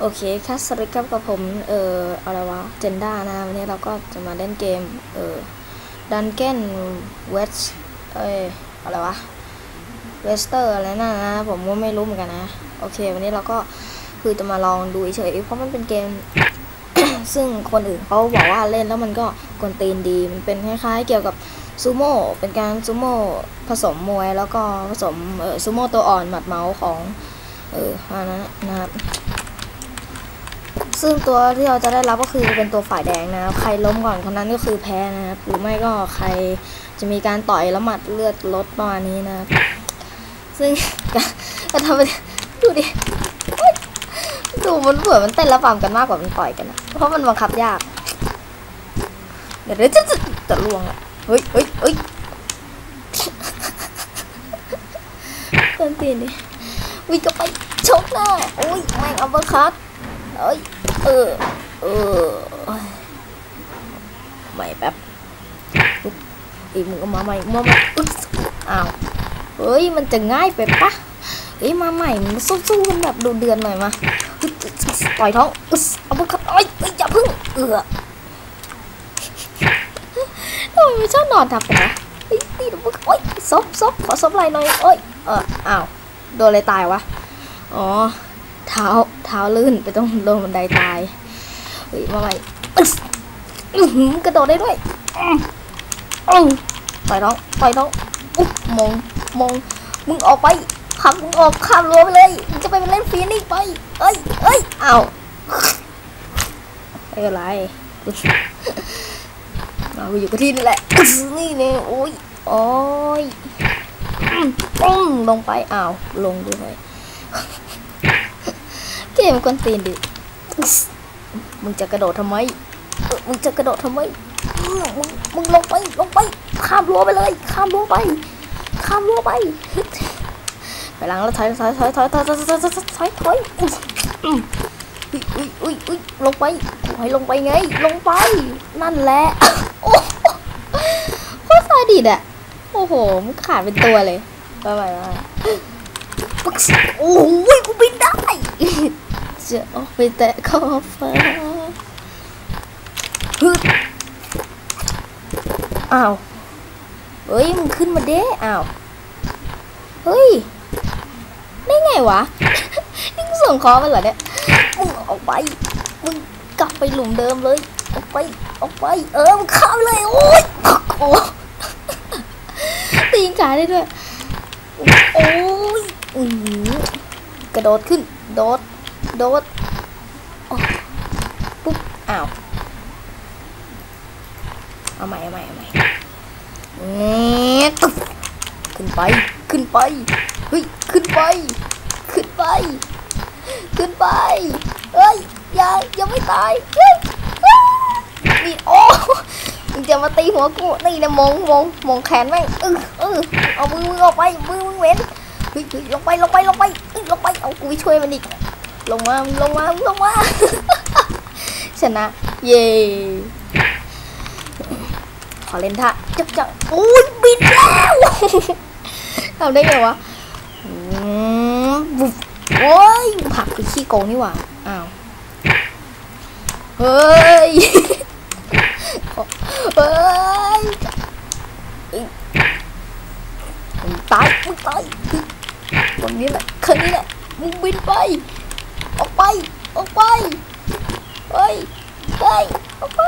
โอเคค่ะสวัสดีครับกับผมเอ่ออะไรวะเจนด้านะวันนี้เราก็จะมาเล่นเกมเอ่อดันเกนเวสเอ้ยอะไรวะเวสเตอร์อะไรนั่นนะผมก็ไม่รู้เหมือนกันนะ โอเค วันนี้เราก็คือจะมาลองดูเฉยเพราะมันเป็นเกม ซึ่งคนอื่นเขาบอกว่าเล่นแล้วมันก็กวนตีนดี มันเป็นคล้ายๆเกี่ยวกับซูโม่เป็นการซูโม่ผสมมวยแล้วก็ผสมเอ่อซูโม่ตัวอ่อนหมัดเมาส์ของเอออันนั้นนะครับ ซึ่งตัวที่เราจะได้รับก็คือเป็นตัวฝ่ายแดงนะครับ ใครล้มก่อนคนนั้นก็คือแพ้นะครับ หรือไม่ก็ใครจะมีการต่อยแล้วหมัดเลือดลดประมาณนี้นะครับ ซึ่งก็ทำไปดูดิดูมันเหมือนมันเต้นระบำกันมากกว่ามันต่อยกันนะเพราะมันบังคับยาก เดี๋ยวจะจะจะลวงอะเฮ้ยเฮ้ยเฮ้ยเพื่อนตีนดิวิ่งก็ไปชกหน้าโอ้ยแม่งอัปเปอร์คัตเอ้ย เออ เออใหม่แป๊บอีมึงเอามาใหม่มาใหม่อุ๊บอ้าว เฮ้ย มันจะง่ายไปปะเอ้ยมาใหม่มันสู้ๆกันแบบดูเดือนหน่อยมาต่อยท้องอึ๊ดเอาไปขัดเอ้ยอยอย่าพึ่งเออทำไมไม่ชอบนอนทับกันนะตีดมึงโอ้ยซบซบขอซบไหล่หน่อยโอ้ยเอออ้าวโดนอะไรตายวะ อ๋อ เท้าเท้าลื่นไปต้องลงบันไดตายเฮ้ยมาใหม่กระโดดได้ด้วยอื้ออื้อต่อยน้องต่อยน้องอุ๊บมงมงมึงออกไปขับมึงออกข้ามรั้วไปเลยมึงจะไปเล่นฟีนี่ไปเอ้ยเอ้ยเอ้าไม่เป็นไรเราอยู่กับที่นี่แหละนี่เนี่ยโอ้ยโอ้ยปุ้งลงไปอ้าวลงด้วย เกมกวนตีนดิมึงจะกระโดดทำไมมึงจะกระโดดทำไมมึงมึงลงไปลงไป ข้ามรั้วไปเลย ข้ามรั้วไป ข้ามรั้วไปไปหลังแล้วถอยถอยถอยถอยถอยถอยถอยถอยถอยถอยอุ้ยอุ้ยอุ้ยอุ้ยลงไปกูให้ลงไปไง ลงไป นั่นแหละโอ้โหโคตรซาดิสอะโอ้โหมันขาดเป็นตัวเลยไปไปไปโอ้ยกูบินได้ จะออกไปแตะขอบฟ้าฮึดอ้าวเฮ้ยมึงขึ้นมาเด้อ้าวเฮ้ยได้ไงวะนี่มึงส่งคอมันเหรอเนี่ยมึงออกไปมึงกลับไปหลุมเดิมเลยออกไปออกไป เออมึงเข้าไปเลยโอ้ยโอ้ตีนขาได้ด้วยโอ้ยอือหือกระโดดขึ้นโดด โดดปุ๊บ อ้าว เอาใหม่เอาใหม่เอาใหม่เงี้ยตุ๊บขึ้นไป ขึ้นไป เฮ้ย ขึ้นไป ขึ้นไป ขึ้นไป เฮ้ย อย่ายังไม่ตายเฮ้ยอ้านี่โอ้มึงจะมาตีหัวกู นี่นะมองมองมองแขนแม่งเออเออเอามือมึงออกไป มือมึงเว้นเฮ้ยเฮ้ยลงไป ลงไป ลงไปเอ้ยลงไป เอากูไปช่วยมันอีก ลงมาลงมาลงมาชนะ เย่ขอเล่นท่าจักจักอุ้ยบินแล้วทำได้ไงวะบุบโอ้ยผักคือขี้โกงนี่หว่าอ้าวเฮ้ยเฮ้ยตายมึงตายเฮ้ยตรงนี้แหละคืนนี้แหละมึงบินไป ไป ออกไปเฮ้ยเฮ้ยออกไป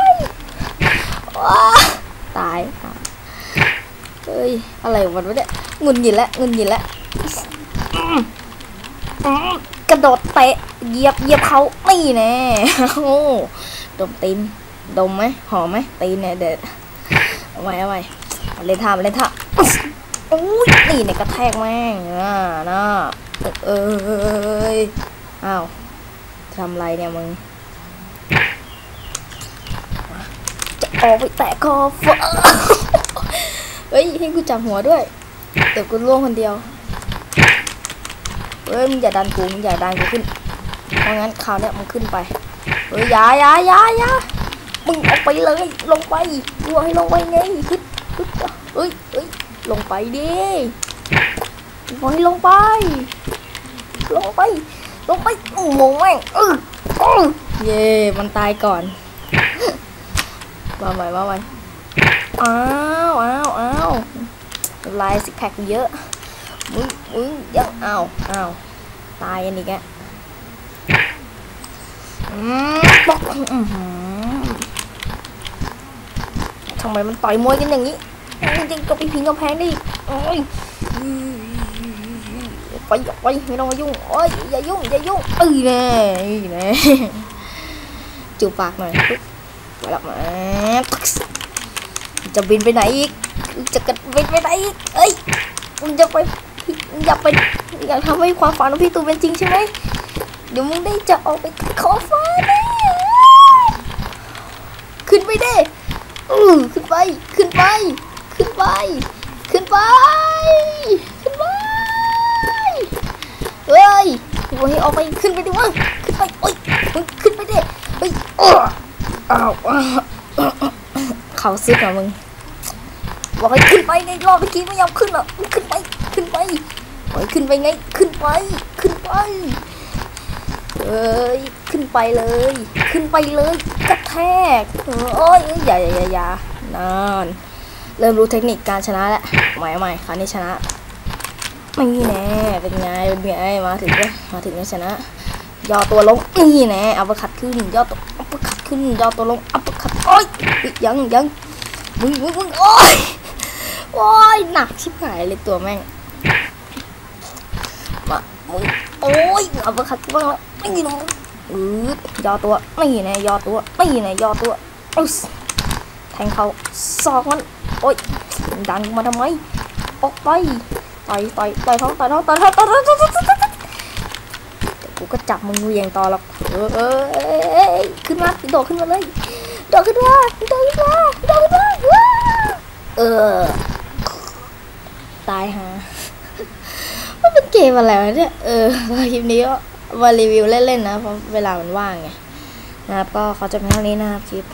ว้าตายตายเฮ้ย อะไรวะเนี่ยงุนหงิดแล้วงุนหงิดแล้วกระโดดเตะเหยียบเหยียบเขาไม่แน่โอ้ดมตีนดมไหมหอมไหมตีนเนี่ยเด็ดเอาไว้เอาไว้เล่นท่าเล่นท่าอุ้ยนี่เนี่ยกระแทกแม่งน่าน่าเอ้ยอ้าว ทำไรเนี่ยมึง จะออกไปแตะคอฟเฮ้ย ให้กูจับหัวด้วย เดี๋ยวกูล่วงคนเดียว เฮ้ยมึงอย่าดันกูมึงอย่าดันกูขึ้น เพราะงั้นคราวเนี้ยมึงขึ้นไป เฮ้ยอยาอยาอยาอยามึงออกไปเลย ลงไปกูให้ลงไปไงขึ้นขึ้นเฮ้ยเฮ้ยลงไปดิบอกให้ลงไป ลงไป ลงไปโอ้โหแม่งเออเย่มันตายก่อนมาใหม่มาใหม่อ้าวอ้าวอ้าวลายสิกแพคเยอะมึงมึงยังอ้าวอ้าวตายอันนี้แกอืมปอกอื้อหือทำไมมันต่อยมวยกันอย่างนี้จริงๆก็ไปพิงกำแพงได้อีกโอ้ย ไปอย่าไปไม่ต้องมายุ่งโอ้ยอย่ายุ่งอย่ายุ่งเอ้ยแน่นี่แน่จูบปากหน่อยไปแล้วมาจะบินไปไหนอีกจะกระบินไปไหนอีกเอ้ยมึงจะไปอยากไปอยากทำให้ความฝันของพี่ตูเป็นจริงใช่ไหมเดี๋ยวมึงได้จะออกไปขอฟ้าแน่ขึ้นไปเด้อือขึ้นไป ขึ้นไป ขึ้นไป ขึ้นไป บอกให้ออกไปขึ้นไปดิวะขึ้นไปโอ้ยมึงขึ้นไปดิเฮ้ยอ้าวอ้าเขาซึกเหรอมึงบอกให้ขึ้นไปไงรอบเมื่อกี้ไม่ยอมขึ้นหรอกขึ้นไปขึ้นไปบอกให้ขึ้นไปไงขึ้นไปขึ้นไปเอ้ยขึ้นไปเลย ขึ้นไปเลยกระแทกโอ้ยอย่าอย่าอย่าอย่านานเริ่มรู้เทคนิคการชนะแล้วใหม่ใหม่คราวนี้ชนะ ไม่แน่เป็นไงเป็นไงมาถึงแล้วมาถึงแล้วชนะย่อตัวลงนี่แน่อัปเปอร์คัดขึ้นย่อตัวอัปเปอร์คัดขึ้นย่อตัวลงอัปเปอร์คัดโอ้ยยยังยังมึงมึงมึงโอ้ยโอ้ยหนักชิบหายเลยตัวแม่งมามึงโอ้ยอัปเปอร์คัดบ้างแล้วไม่ยินมึงอืดย่อตัวไม่แน่ย่อตัวไม่แน่ย่อตัวอุ๊สแทงเขาซอกมันโอ๊ยดันมาทำไมออกไป ต่อยต่อยต่อยท้องต่อยท้องต่อยท้องต่อยท้องต่อยท้องต่อยท้องเดี๋ยวกูก็จับมึงเหวียงต่อหรอกเออเออเออเออขึ้นมาโดดขึ้นมาเลยโดดขึ้นมาโดดขึ้นมาโดดขึ้นมาว้าเออตายฮะมันเป็นเกมอะไรวะเนี่ยเออคลิปนี้ก็มารีวิวเล่นๆนะเพราะเวลามันว่างไงนะครับก็ขาจะเป็นเท่านี้นะครับคลิป